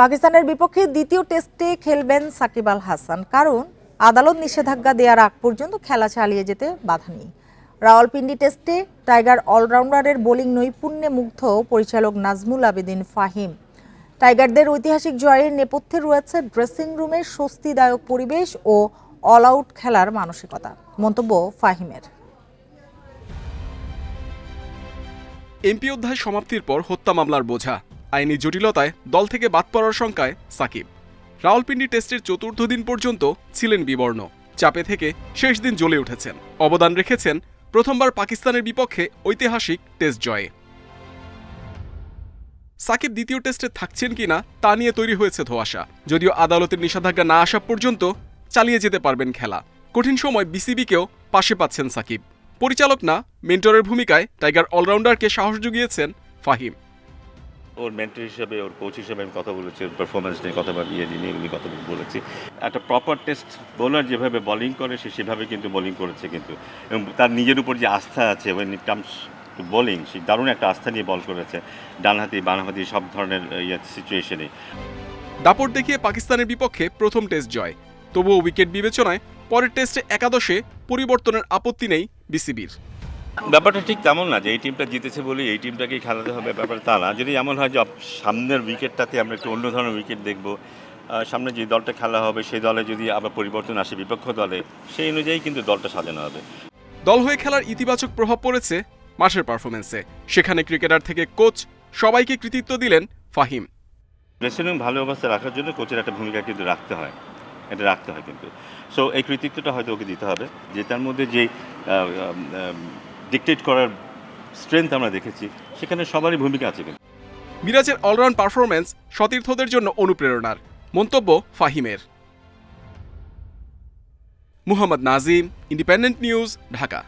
পাকিস্তানের বিপক্ষে দ্বিতীয় টেস্টে খেলবেন সাকিব আল হাসান। কারণ আদালত নিষেধাজ্ঞা দেওয়ার আগ পর্যন্ত খেলা চালিয়ে যেতে বাধা নেই। রাওয়ালপিন্ডি টেস্টে টাইগার অলরাউন্ডারের বোলিং নৈপুণ্যে মুগ্ধ পরিচালক নাজমুল আবেদিন ফাহিম। টাইগারদের ঐতিহাসিক জয়ের নেপথ্যে রয়েছে ড্রেসিং রুমের স্বস্তিদায়ক পরিবেশ ও অল আউট খেলার মানসিকতা। মন্তব্য ফাহিমের। এমপি অধ্যায় সমাপ্তির পর হত্যা মামলার বোঝা। আইনি জটিলতায় দল থেকে বাদ পড়ার শঙ্কায় সাকিব। রাওয়ালপিন্ডি টেস্টের চতুর্থ দিন পর্যন্ত ছিলেন বিবর্ণ। চাপে থেকে শেষ দিন জ্বলে উঠেছেন। অবদান রেখেছেন প্রথমবার পাকিস্তানের বিপক্ষে ঐতিহাসিক টেস্ট জয়ে। সাকিব দ্বিতীয় টেস্টে থাকছেন কিনা তা নিয়ে তৈরি হয়েছে ধোয়াশা। যদিও আদালতের নিষেধাজ্ঞা না আসা পর্যন্ত চালিয়ে যেতে পারবেন খেলা। কঠিন সময় বিসিবিকেও পাশে পাচ্ছেন সাকিব। পরিচালক না, মেন্টরের ভূমিকায় টাইগার অলরাউন্ডারকে সাহস জুগিয়েছেন ফাহিম। ওর মেন্টর হিসেবে, ওর কোচ হিসেবে আমি কথা বলেছি, ওর পারফরমেন্স নিয়ে কথা বলি ইয়ে নিয়ে এগুলি কথা বলেছি। একটা প্রপার টেস্ট বোলার যেভাবে বোলিং করে, সে সেভাবে কিন্তু বোলিং করেছে কিন্তু। এবং তার নিজের উপর যে আস্থা আছে when it comes to bowling সে দারুণ একটা আস্থা নিয়ে বল করেছে ডানহাতি বামহাতি সব ধরনের ইয়ে সিচুয়েশনে দাপট দেখিয়ে পাকিস্তানের বিপক্ষে প্রথম টেস্ট জয়। তবুও উইকেট বিবেচনায় পরের টেস্টে একাদশে পরিবর্তনের আপত্তি নেই বিসিবির। ব্যাপারটা ঠিক তেমন না যে এই টিমটা জিতেছে বলে এই টিমটাকেই খেলাতে হবে ব্যাপারটা তা না। যদি এমন হয় যে সামনের উইকেটটাতে আমরা একটু অন্য ধরনের উইকেট দেখব সামনে যে দলটা খেলা হবে সেই দলে যদি আবার পরিবর্তন আসে বিপক্ষ দলে সেই অনুযায়ী কিন্তু দলটা সাজানো হবে। দল হয়ে খেলার ইতিবাচক প্রভাব পড়েছে মাঠের পারফরমেন্সে সেখানে ক্রিকেটার থেকে কোচ সবাইকে কৃতিত্ব দিলেন ফাহিম। ড্রেসিং রুম ভালো অবস্থায় রাখার জন্য কোচের একটা ভূমিকা কিন্তু রাখতে হয়। এটা রাখতে হয় কিন্তু। সো এই কৃতিত্বটা হয়তো ওকে দিতে হবে। যে তার মধ্যে যে ডিকটেট করার স্ট্রেংথ আমরা দেখেছি। সেখানে সবারই ভূমিকা আছে কিন্তু। মিরাজের অলরাউন্ড পারফরমেন্স সতীর্থদের জন্য অনুপ্রেরণার মন্তব্য ফাহিমের। Muhammad Nazim independent news Dhaka.